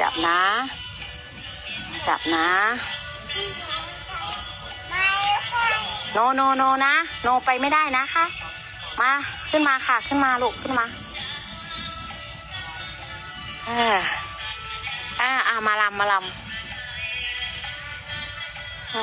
จับนะ จับนะ โนโนโนนะ โนไปไม่ได้นะคะ มาขึ้นมาค่ะ ขึ้นมาลูกขึ้นมาเอออ่าอ่ามาลำมาลำอื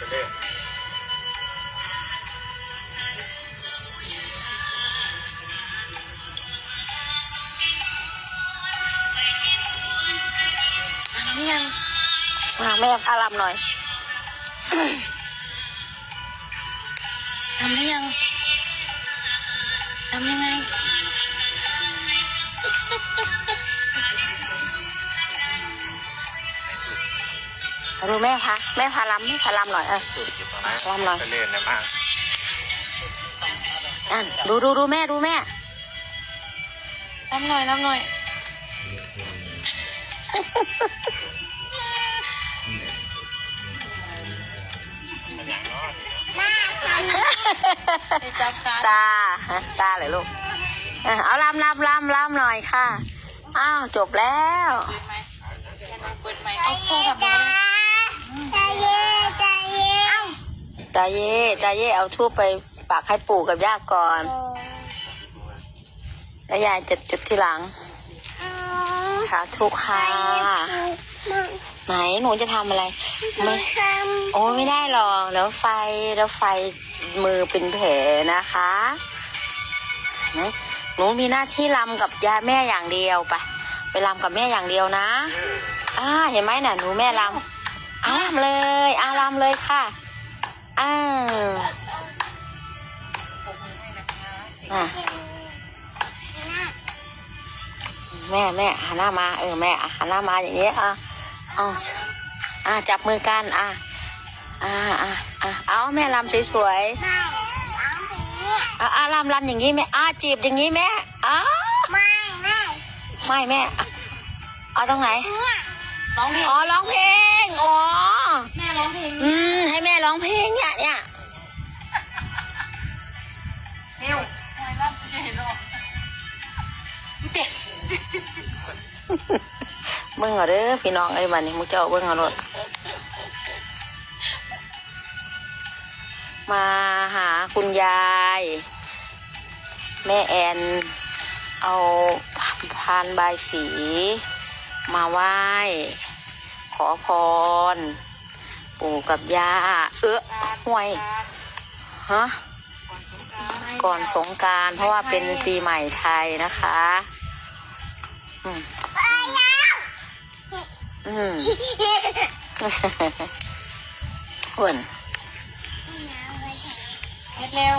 มนี่ยังมาแม่พาลำหน่อยทำได้ยังทำยังไง ดูแม่พาแม่พาลำแม่พาลำหน่อยเออลำหน่อยไปเล่นนะมากอันดูดูดูแม่ดูแม่ลำหน่อยลำหน่อยจับการตาตาเลยลูกเออเอาลำลำลำลำหน่อยค่ะ อ้าว จบแล้วเปิดไหมเอาโทรศัพท์มา ตาเลยตาเย่ตาเย่เอาทูบไปปากให้ปู่กับย่าก่อนแล้วยายจะจุดที่หลัง สาธุค่ะไหนหนูจะทำอะไร ไม่โอ้ไม่ได้หรอกแล้วไฟแล้วไฟมือเป็นแผลนะคะเห็นไหมหนูมีหน้าที่รำกับยาแม่อย่างเดียวไปไปรำกับแม่อย่างเดียวนะอ่าเห็นไหมน่ะหนูแม่รำ อ้ารำเลย อารำเลยค่ะอ้าวอะแม่แม่หันหน้ามา เออแม่อะหันหน้ามาอย่างเงี้ยอะเอาอะจับมือกันอะอ่าอ่าอ่าเอาแม่ลำสวยๆอ่าอ่าลำลำอย่างนี้แม่อ่าจีบอย่างนี้แม่อ้าไม่แม่เอาตรงไหน ร้องเพลงอ๋อร้องเพลงอ๋อแม่ร้องเพลงอืมให้แม่ร้องเพลงเนี่ยเนี่ยเร็วทำไมรับจะเห็นหรอเจ็บเบิ่งเอาเด้อพี่น้องไอ้ยบันนี้มุเจ้าเบิ่งเอารถมาหาคุณยาย แม่แอน เอาพานบายสี มาไหว้ ขอพร ปู่กับย่าเอ๊ะห่วยฮะก่อนสงการเพราะว่าเป็นปีใหม่ไทยนะคะอืมอืมหุ่นเร็ว